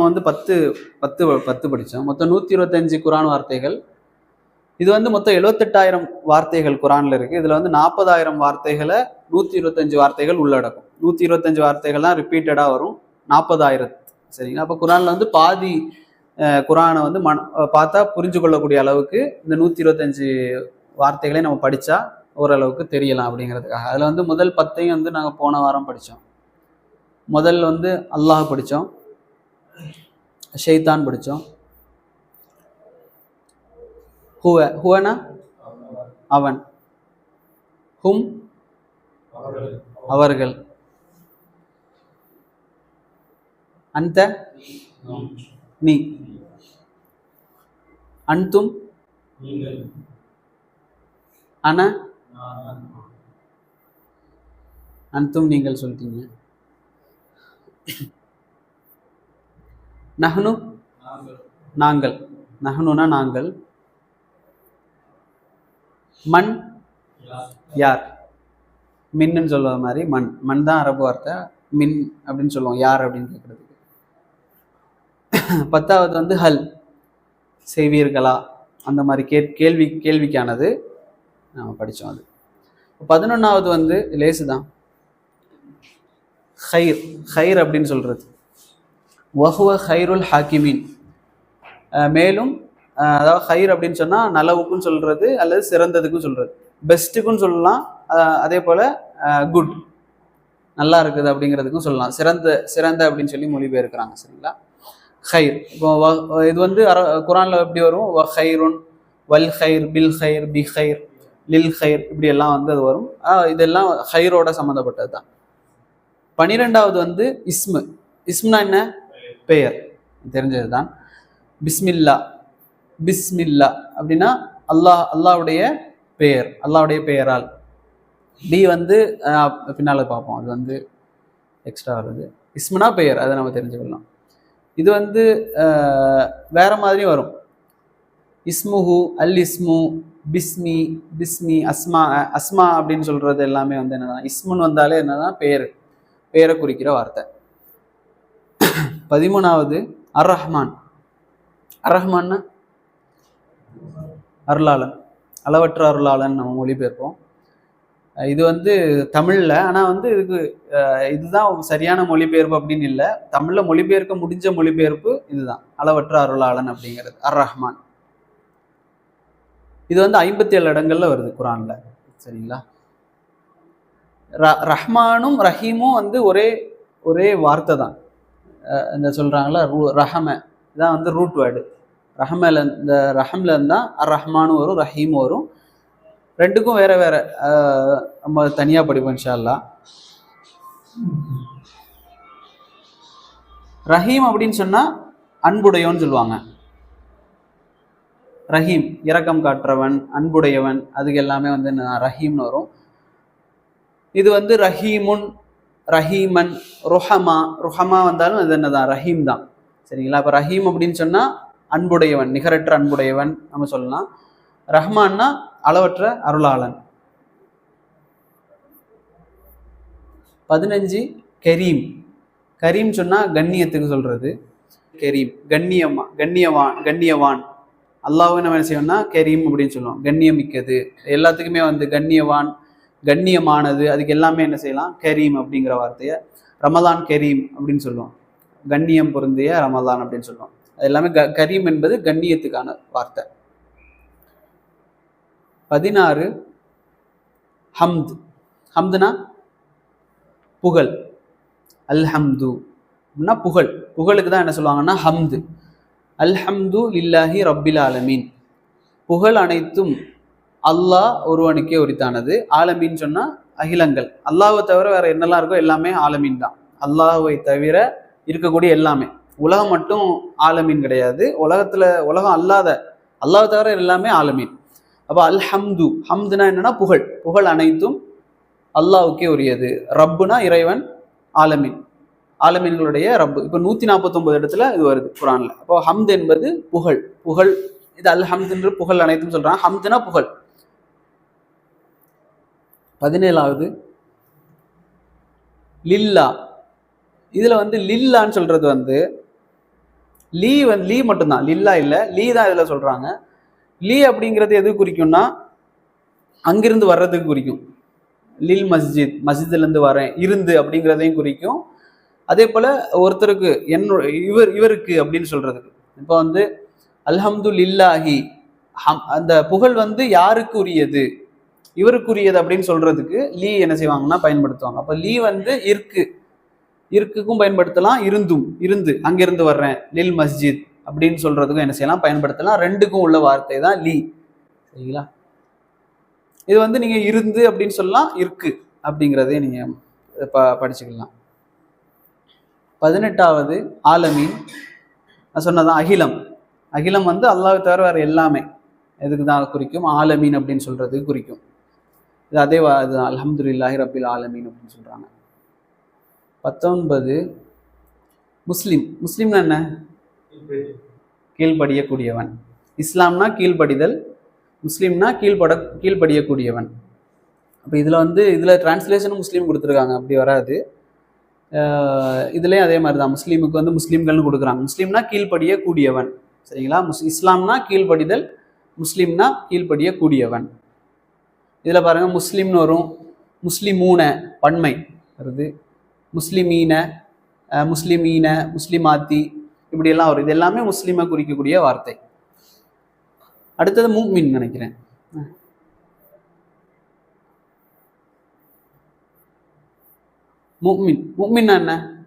நம்ம வந்து பத்து பத்து பத்து படித்தோம் மொத்தம் நூற்றி இருபத்தஞ்சு குரான் வார்த்தைகள். இது வந்து மொத்தம் எழுபத்தெட்டாயிரம் வார்த்தைகள் குரானில் இருக்குது இதில் வந்து நாற்பதாயிரம் வார்த்தைகளை நூற்றி இருபத்தஞ்சு வார்த்தைகள் உள்ளடக்கும் நூற்றி இருபத்தஞ்சு வார்த்தைகள்லாம் ரிப்பீட்டடாக வரும். நாற்பதாயிரம் சரிங்களா? அப்போ குரானில் வந்து பாதி குரானை வந்து மன பார்த்தா புரிஞ்சு கொள்ளக்கூடிய அளவுக்கு இந்த நூற்றி இருபத்தஞ்சு வார்த்தைகளை நம்ம படித்தா ஓரளவுக்கு தெரியலாம் அப்படிங்கிறதுக்காக. அதில் வந்து முதல் பத்தையும் வந்து நாங்கள் போன வாரம் படித்தோம் முதல் வந்து அல்லாஹ் படித்தோம் ஷெய்தான் படித்தோம் ஹுவ ஹுவனா? அவன். ஹும்? அவர்கள். அந்த? நீ. அன்தும்? அன? அன்தும் நீங்கள் சொல்லிட்டீங்க. நஹ்னு? நாங்கள். நஹ்னுனா நாங்கள். மண்? யார்? மின்னு சொல்ற மாதிரி மண். மண் தான் அரபு வார்த்தை. மின் அப்படின்னு சொல்லுவோம். யார் அப்படின்னு கேட்குறதுக்கு. பத்தாவது வந்து ஹல். செய்வீர்களா? அந்த மாதிரி கே கேள்வி கேள்விக்கானது. நம்ம படித்தோம் அது. பதினொன்றாவது வந்து லேசு தான் ஹைர். ஹைர் அப்படின்னு சொல்கிறது வஹுவ ஹைருல் ஹாக்கிமீன். மேலும் அதாவது ஹைர் அப்படின்னு சொன்னால் நலவுக்கும் சொல்கிறது அல்லது சிறந்ததுக்கும் சொல்கிறது பெஸ்ட்டுக்கும் சொல்லலாம் அதே போல் குட். நல்லா இருக்குது அப்படிங்கிறதுக்கும் சொல்லலாம். சிறந்த சிறந்த அப்படின்னு சொல்லி மொழிபெயர்க்கிறாங்க சரிங்களா? ஹைர். இப்போ வ- இது வந்து அர குரானில் எப்படி வரும்? வ ஹைருன் வல் ஹைர் பில் ஹைர் பி ஹைர் லில் ஹைர் இப்படி எல்லாம் வந்து அது வரும். இதெல்லாம் ஹைரோட சம்மந்தப்பட்டது தான் பனிரெண்டாவது வந்து இஸ்மு. இஸ்ம்னா என்ன? பெயர் தெரிஞ்சது தான் பிஸ்மில்லா பிஸ்மில்லா அப்படின்னா அல்லாஹ் அல்லாவுடைய பெயர் அல்லாஹ்வுடைய பெயரால். பி வந்து பின்னால் பார்ப்போம். அது வந்து எக்ஸ்ட்ரா வருது. இஸ்முனா பெயர் அதை நம்ம தெரிஞ்சுக்கலாம். இது வந்து வேற மாதிரி வரும். இஸ்முஹு அல் இஸ்மு பிஸ்மி பிஸ்மி அஸ்மா அஸ்மா அப்படின்னு சொல்கிறது எல்லாமே வந்து என்னன்னா இஸ்முன்னு வந்தாலே என்னன்னா பெயர். பெயரை குறிக்கிற வார்த்தை. பதிமூணாவது அர் ரஹ்மான் அர் ரஹ்மான்னா அருளாளன் அளவற்ற அருளாளன் நம்ம மொழிபெயர்ப்போம். இது வந்து தமிழில் ஆனால் வந்து இதுக்கு இதுதான் சரியான மொழிபெயர்ப்பு அப்படின்னு இல்லை. தமிழில் மொழிபெயர்க்க முடிஞ்ச மொழிபெயர்ப்பு இதுதான். அளவற்ற அருளாளன் அப்படிங்கிறது அர் ரஹ்மான் இது வந்து ஐம்பத்தி ஏழு இடங்கள்ல வருது குரான்ல. சரிங்களா? ர- ரஹ்மானும் ரஹீமும் வந்து ஒரே ஒரே வார்த்தை தான். இந்த சொல்றாங்களா ரூ ரஹம. இதான் வந்து ரூட் வேர்டு ரஹமல இந்த ரஹம்ல இருந்தால் அர் ரஹ்மானும் வரும் ரஹீமும் வரும். ரெண்டுக்கும் வேற வேற. நம்ம தனியாக படிப்போம் இன்ஷா அல்லாஹ் ரஹீம் அப்படின்னு சொன்னா அன்புடையவன் சொல்லுவாங்க. ரஹீம் இரக்கம் காட்டுறவன் அன்புடையவன் அதுக்கு எல்லாமே வந்து என்ன ரஹீம்னு வரும். இது வந்து ரஹீமுன் ரஹீமன் ருஹமா ருஹமா வந்தாலும் அது என்னதான்? ரஹீம் தான். சரிங்களா? அப்போ ரஹீம் அப்படின்னு சொன்னால் அன்புடையவன் நிகரற்ற அன்புடையவன் நம்ம சொல்லலாம். ரஹ்மான்னா அளவற்ற அருளாளன். பதினஞ்சு கரீம். கரீம் சொன்னா கண்ணியத்துக்கு சொல்றது. கரீம். கண்ணியமா கண்ணியவான் கண்ணியவான். அல்லாவும் நம்ம என்ன செய்வோம்னா கரீம் அப்படின்னு சொல்லுவோம். கண்ணியமிக்கது எல்லாத்துக்குமே வந்து கண்ணியவான் கண்ணியமானது அதுக்கு எல்லாமே என்ன செய்யலாம்? கரீம் அப்படிங்கிற வார்த்தையை ரமதான் கரீம் அப்படின்னு சொல்லுவோம். கண்ணியம் பொருந்திய ரமதான் அப்படின்னு சொல்லுவோம். அது எல்லாமே க கரீம் என்பது கண்ணியத்துக்கான வார்த்தை. பதினாறு ஹம்த். ஹம்துனா புகழ். அல்ஹம்து. அப்படின்னா புகழ். புகழுக்கு தான் என்ன சொல்லுவாங்கன்னா ஹம்து. அல்ஹம்து லில்லாஹி ரப்பில் ஆலமீன். புகழ் அனைத்தும் அல்லாஹ் ஒருவனுக்கே உரித்தானது. ஆலமின்னு சொன்னா அகிலங்கள். அல்லாஹை தவிர வேற என்னெல்லாம் இருக்கோ எல்லாமே ஆலமீன் தான். அல்லாஹ்வை தவிர இருக்கக்கூடிய எல்லாமே. உலகம் மட்டும் ஆலமீன் கிடையாது. உலகத்துல உலகம் அல்லாத அல்லாஹ் தவிர எல்லாமே ஆலமீன். அப்போ அல் ஹம்து ஹம்துனா என்னன்னா புகழ். புகழ் அனைத்தும் அல்லாவுக்கே உரியது. ரப்புனா இறைவன் ஆலமீன். ஆலமீன்களுடைய ரப்பு. இப்போ நூற்றி நாற்பத்தொம்பது இடத்துல இது வருது குரான்ல. அப்போ ஹம்த் என்பது புகழ். புகழ் இது அல் ஹம்துன்ற புகழ் அனைத்தும் சொல்றாங்க. ஹம்துனா புகழ். பதினேழாவது. லில்லா. இதில் வந்து லில்லான்னு சொல்கிறது வந்து லீ வந்து லீ மட்டும்தான். லில்லா இல்லை லீ தான் இதில் சொல்கிறாங்க லீ அப்படிங்கிறது எது குறிக்கும்னா அங்கிருந்து வர்றதுக்கு குறிக்கும். லில் மஸ்ஜித் மஸ்ஜித்லேருந்து வரேன் இருந்து அப்படிங்கிறதையும் குறிக்கும். அதே போல் ஒருத்தருக்கு என்னோட இவர் இவருக்கு அப்படின்னு சொல்கிறதுக்கு இப்போ வந்து அல்ஹம்து லில்லாஹி ஹம் அந்த புகழ் வந்து யாருக்கு உரியது? இவருக்குரியது அப்படின்னு சொல்றதுக்கு லீ என்ன செய்வாங்கன்னா பயன்படுத்துவாங்க. அப்போ லீ வந்து இருக்கு. இருக்குக்கும் பயன்படுத்தலாம் இருந்தும் இருந்து அங்கிருந்து வர்றேன் லில் மஸ்ஜித் அப்படின்னு சொல்றதுக்கும் என்ன செய்யலாம் பயன்படுத்தலாம். ரெண்டுக்கும் உள்ள வார்த்தை தான் லீ. சரிங்களா? இது வந்து நீங்க இருந்து அப்படின்னு சொல்லலாம் இருக்கு அப்படிங்கிறதே நீங்க ப படிச்சுக்கலாம். பதினெட்டாவது ஆலமீன். நான் சொன்னதான் அகிலம். அகிலம் வந்து அல்லாஹ் தவிர வேறு எல்லாமே. எதுக்கு தான் குறிக்கும்? ஆலமீன் அப்படின்னு சொல்கிறது குறிக்கும். இது அதே வா- இது இல்லாஹி ரபில் ஆலமீன் அப்படின்னு சொல்கிறாங்க பத்தொன்பது முஸ்லீம். முஸ்லீம்னா என்ன? கீழ்ப்படியக்கூடியவன். இஸ்லாம்னா கீழ்ப்படிதல் முஸ்லீம்னா கீழ்பட கீழ்ப்படியக்கூடியவன். அப்போ இதில் வந்து இதில் டிரான்ஸ்லேஷனும் முஸ்லீம் கொடுத்துருக்காங்க. அப்படி வராது. இதுலேயும் அதே மாதிரி தான் முஸ்லீமுக்கு வந்து முஸ்லீம்கள்னு கொடுக்குறாங்க. முஸ்லீம்னா கீழ்ப்படியக்கூடியவன். சரிங்களா? முஸ் இஸ்லாம்னா கீழ்ப்படிதல் முஸ்லீம்னா கீழ்ப்படியக்கூடியவன். இதில் பாருங்க முஸ்லீம்னு வரும். முஸ்லிமூன பன்மை. வருது. முஸ்லிமீன அஹ் முஸ்லிமீன முஸ்லிமாத்தி இப்படியெல்லாம் வரும். இது எல்லாமே முஸ்லீமை குறிக்கக்கூடிய வார்த்தை. அடுத்தது மூமின் நினைக்கிறேன். முக்மின் முக்மின்னா என்ன?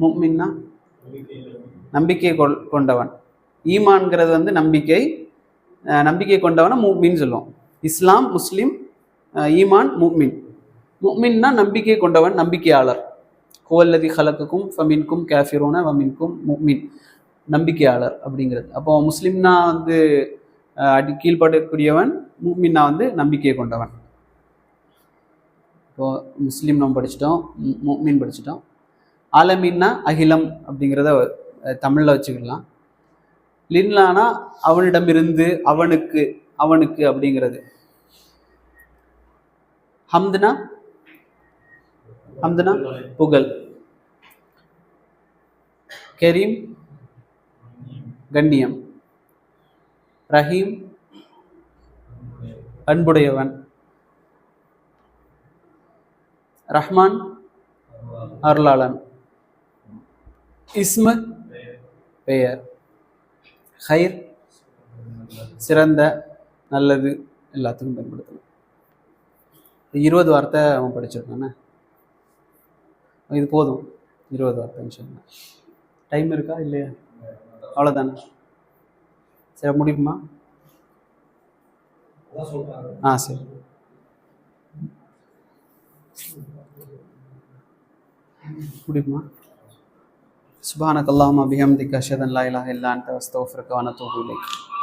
முக்மின்னா நம்பிக்கை கொள் கொண்டவன். ஈமான்ங்கிறது வந்து நம்பிக்கை நம்பிக்கை கொண்டவனை முக்மின்னு சொல்லுவோம். இஸ்லாம் முஸ்லீம் ஈமான் மூமின். மூமின்னா நம்பிக்கை கொண்டவன் நம்பிக்கையாளர். கோவல்லதி ஹலக்குக்கும் ஃபமின்கும் கேஃபிரோன வமின்கும் மூமின். நம்பிக்கையாளர் அப்படிங்கிறது. அப்போ முஸ்லீம்னா வந்து அடி கீழ்ப்படக்கூடியவன் மூமின்னா வந்து நம்பிக்கையை கொண்டவன். இப்போ முஸ்லீம் நம்ம படிச்சிட்டோம் மூமின் படிச்சிட்டோம். ஆலமீன்னா அகிலம் அப்படிங்கிறத தமிழில் வச்சுக்கலாம். லின்லானா அவனிடமிருந்து அவனுக்கு அவனுக்கு அப்படிங்கிறது. ஹம்துனா? ஹம்துனா? புகழ். கரீம்? கண்ணியம். ரஹீம்? அன்புடையவன். ரஹ்மான்? அருளாளன். இஸ்மு? பெயர். ஹைர் சிறந்த நல்லது எல்லாத்துக்கும் பயன்படுத்தலாம். இருபது வார்த்தை அவன் படிச்சிருக்கானே? இது போதும். இருபது வார்த்தை சொன்னேன் டைம் இருக்கா? இல்லையா? அவ்வளோதானே சரி முடியுமா? ஆ சரி. முடியுமா? சுபானக் அல்லாஹும் அபிஹம்திக் அஷதன் அன் லா இலாஹா இல்லா அன்த அஸ்தக்ஃபிருக வ